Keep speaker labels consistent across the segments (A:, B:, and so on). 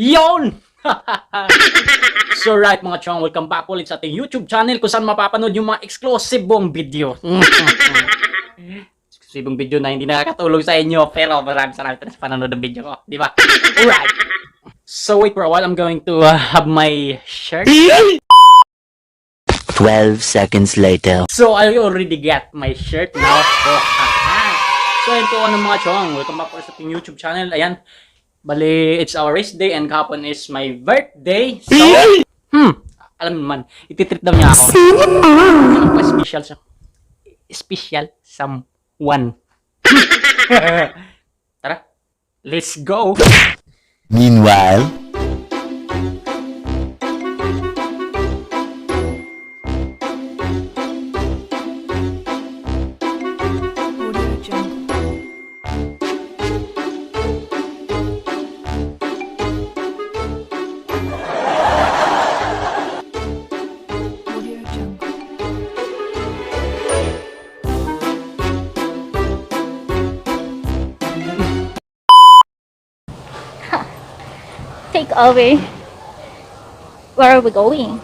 A: Yon! so right mga chong, welcome back ulit sa ating YouTube channel kung saan mapapanood yung mga exclusibong video. exclusibong video na hindi nakakatulong sa inyo pero maraming salamat sa panonood ng video ko. Di ba? Alright. So wait for a while, I'm going to uh, have my shirt.
B: 12 seconds later.
A: So I already got my shirt now. So, so ayun po ano mga chong, welcome back ulit sa ating YouTube channel. Ayan, bali it's our race day and kahapon is my birthday. So, hmm, alam mo naman, ititreat daw niya ako. Ano pa special sa special someone. Tara, let's go.
B: Meanwhile,
C: take over. Where are we going?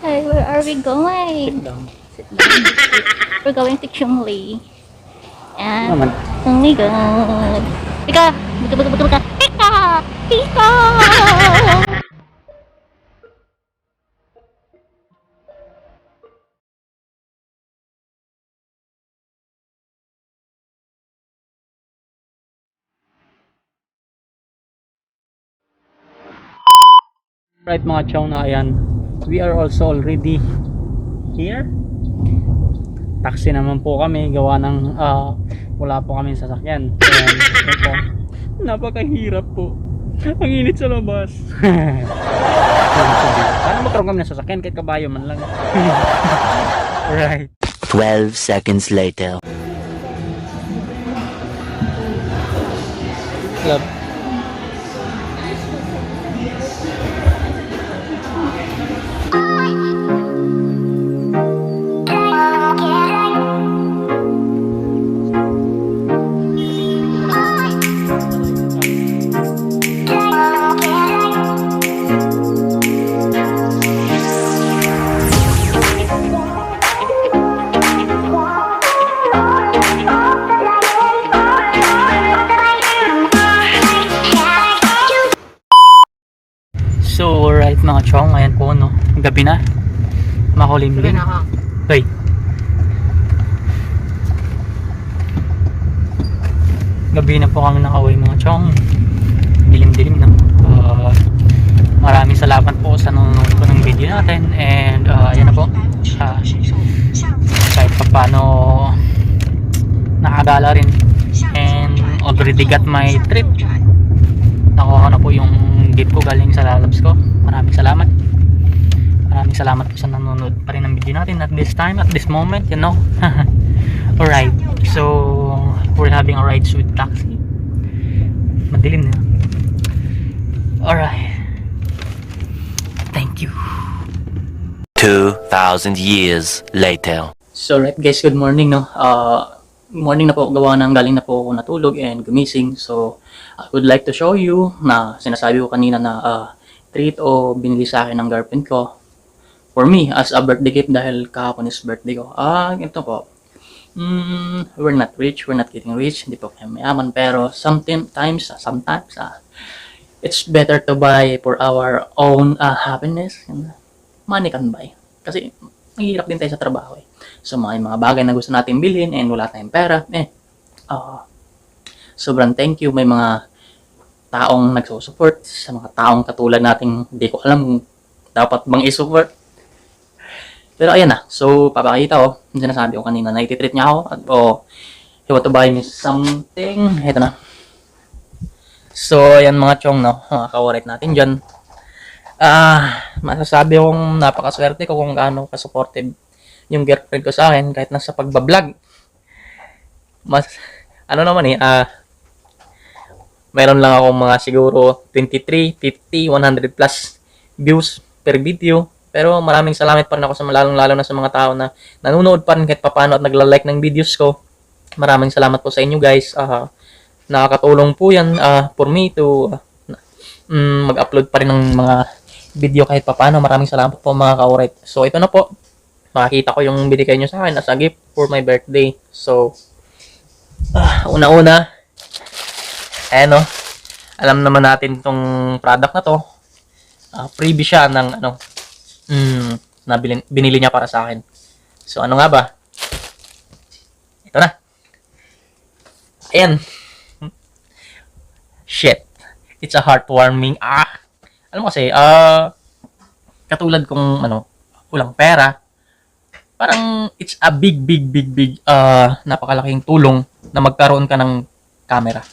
C: Hey, where are we going?
A: Sit down.
C: Sit down. We're going to Chungli. And
A: Naman.
C: oh my god. Pika! Pika, pika, pika, pika! Pika!
A: Right mga chong na ayan, we are also already here. Taxi naman po kami, gawa ng ah, wala po kami sasakyan. Ayan, po. Napakahirap po. Ang init sa labas. Paano magkaroon kami ng sasakyan kahit kabayo man lang. right.
B: 12 seconds later.
A: Club. So, right mga chong, ayan po no. Gabi na. Makulimlim. Hoy. Gabi na po kami nakauwi mga chong. Dilim-dilim na. Uh, maraming salamat po sa nanonood po ng video natin. And uh, ayan na po. Uh, kahit pa paano nakagala rin. And already got my trip nakuha na po yung gift ko galing sa lalabs ko. Maraming salamat. Maraming salamat po sa nanonood pa rin ng video natin at this time, at this moment, you know. Alright, so we're having a ride with taxi. Madilim na. Alright. Thank you.
B: 2,000 years later.
A: So right guys, good morning no. Uh, morning na po gawa ng galing na po ako natulog and gumising. So I would like to show you na sinasabi ko kanina na uh, treat o binili sa akin ng girlfriend ko for me as a birthday gift dahil kahapon is birthday ko. Ah, ito po. Mm, we're not rich, we're not getting rich, hindi po kami mayaman pero sometimes, sometimes ah, it's better to buy for our own uh, happiness. Money can buy. Kasi mahirap din tayo sa trabaho eh. So mga mga bagay na gusto natin bilhin and wala tayong pera, eh, ah, sobrang thank you. May mga taong nagsusupport sa mga taong katulad nating hindi ko alam dapat bang isupport. Pero ayan na. So, papakita ko. Yung sinasabi ko kanina, na ititreat niya ako. At, o, he want to buy me something. Ito na. So, ayan mga chong, no? Mga kawarit natin dyan. Ah, masasabi kong napakaswerte ko kung gaano ka-supportive yung girlfriend ko sa akin kahit nasa pagbablog. Mas, ano naman eh, ah, meron lang ako mga siguro 23, 50, 100 plus views per video. Pero maraming salamat pa rin ako sa lalong lalo na sa mga tao na nanonood pa rin kahit papano at nagla-like ng videos ko. Maraming salamat po sa inyo guys. Ah, nakakatulong po yan ah, for me to mm, mag-upload pa rin ng mga video kahit papano. Maraming salamat po mga ka-alright. So, ito na po. Makakita ko yung binigay nyo sa akin as a gift for my birthday. So, ah, una-una, ayan o, alam naman natin tong product na to. Ah, freebie siya ng ano, mm, na bilin, binili niya para sa akin. So, ano nga ba? Ito na. Ayan. Shit. It's a heartwarming. Ah. Alam mo kasi, ah, katulad kong, ano, walang pera, parang it's a big, big, big, big, ah, napakalaking tulong na magkaroon ka ng camera.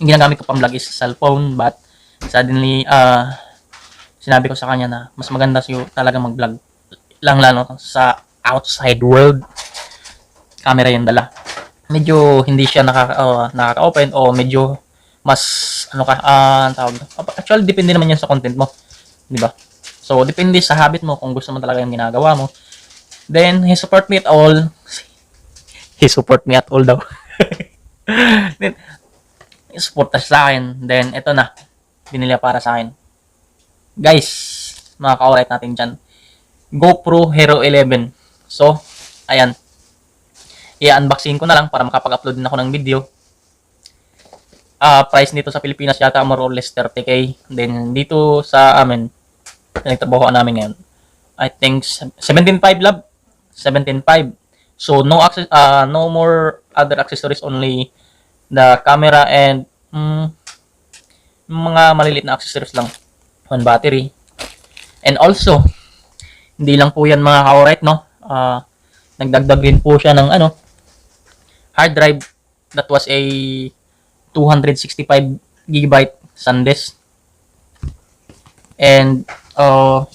A: Yung ginagamit ko pang vlog is cellphone, but suddenly, ah, sinabi ko sa kanya na mas maganda siyo talaga mag-vlog. Lang lalo sa outside world camera yung dala. Medyo hindi siya nakaka uh, nakaka-open o medyo mas ano ka ang tawag actually depende naman yan sa content mo di ba? So depende sa habit mo kung gusto mo talaga yung ginagawa mo then he support me at all he support me at all daw then he support sa akin then ito na binili para sa akin guys mga ka-alright natin dyan GoPro Hero 11 so ayan i-unboxing ko na lang para makapag-upload din ako ng video. Ah, price nito sa Pilipinas yata more or less 30k. Then dito sa amin, nagtrabaho namin ngayon. I think 17.5 lab. 17.5. So no access ah no more other accessories only the camera and mm, mga maliliit na accessories lang. One battery. And also, hindi lang po yan mga ka-alright, no? Ah, nagdagdag din po siya ng ano, hard drive that was a 265 gigabyte SanDisk. And uh,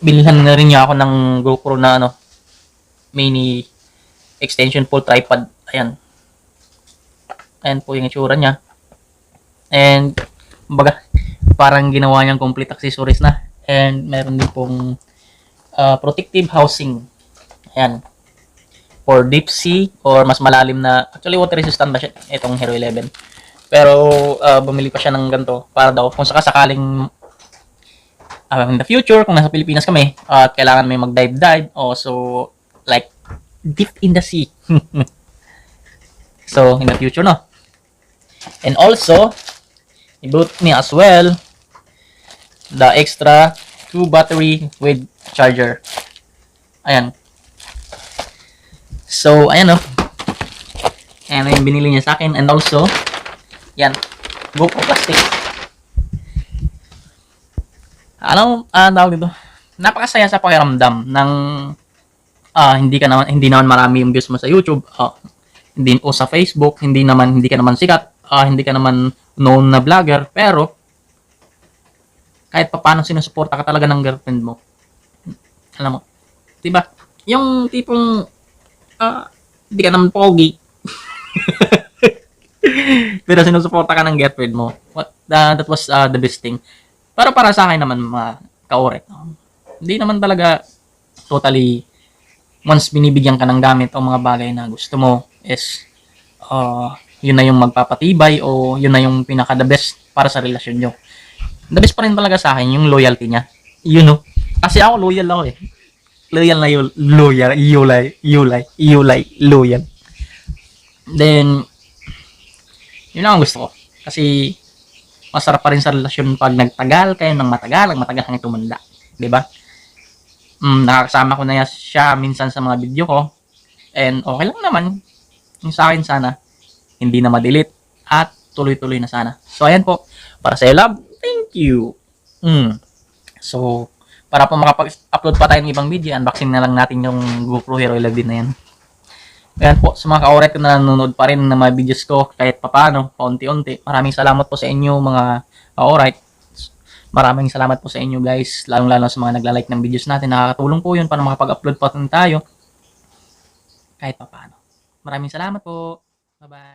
A: bilhan na rin niya ako ng GoPro na ano mini extension full tripod. Ayan. Ayan po yung itsura niya. And baga parang ginawa niyang complete accessories na. And meron din pong uh, protective housing. Ayan for deep sea or mas malalim na actually water resistant ba siya itong Hero 11 pero uh, bumili pa siya ng ganito para daw kung sakasakaling uh, in the future kung nasa Pilipinas kami at kailangan may mag dive dive o so like deep in the sea so in the future no and also he bought me as well the extra two battery with charger ayan So, ayan o. Ayan yung binili niya sa akin. And also, yan. GoPro plastic. Ano, ah, tawag dito? Napakasaya sa pakiramdam ng ah, hindi ka naman hindi naman marami yung views mo sa YouTube, ah, hindi o sa Facebook, hindi naman hindi ka naman sikat, ah, hindi ka naman known na vlogger, pero kahit pa paano sinusuporta ka talaga ng girlfriend mo. Alam mo, 'di ba? Yung tipong ah, hindi ka naman pogi. Pero sinusuporta ka ng girlfriend mo. What, uh, that was uh, the best thing. Pero para sa akin naman, mga kaoret, no? hindi naman talaga totally once binibigyan ka ng gamit o mga bagay na gusto mo is uh, yun na yung magpapatibay o yun na yung pinaka the best para sa relasyon nyo. The best pa rin talaga sa akin yung loyalty niya. You know? Kasi ako loyal ako eh loyal na yul, loyal, yulay, yulay, yulay, loyal. Then, yun ang gusto ko. Kasi, masarap pa rin sa relasyon pag nagtagal kayo ng matagal, ang matagal hanggang tumanda. ba? Diba? Mm, nakakasama ko na siya minsan sa mga video ko. And okay lang naman. Yung sa akin sana, hindi na ma-delete at tuloy-tuloy na sana. So, ayan po. Para sa love, thank you. Mm. So, para po makapag-upload pa tayo ng ibang video, unboxing na lang natin yung GoPro Hero 11 na yan. Ayan po, sa mga ka-oret ko na nanonood pa rin ng mga videos ko kahit papano, paunti-unti. Maraming salamat po sa inyo mga ka-oret. Maraming salamat po sa inyo guys, lalong-lalo sa mga nagla-like ng videos natin. Nakakatulong po yun para makapag-upload pa tayo kahit papano. Maraming salamat po. Bye-bye.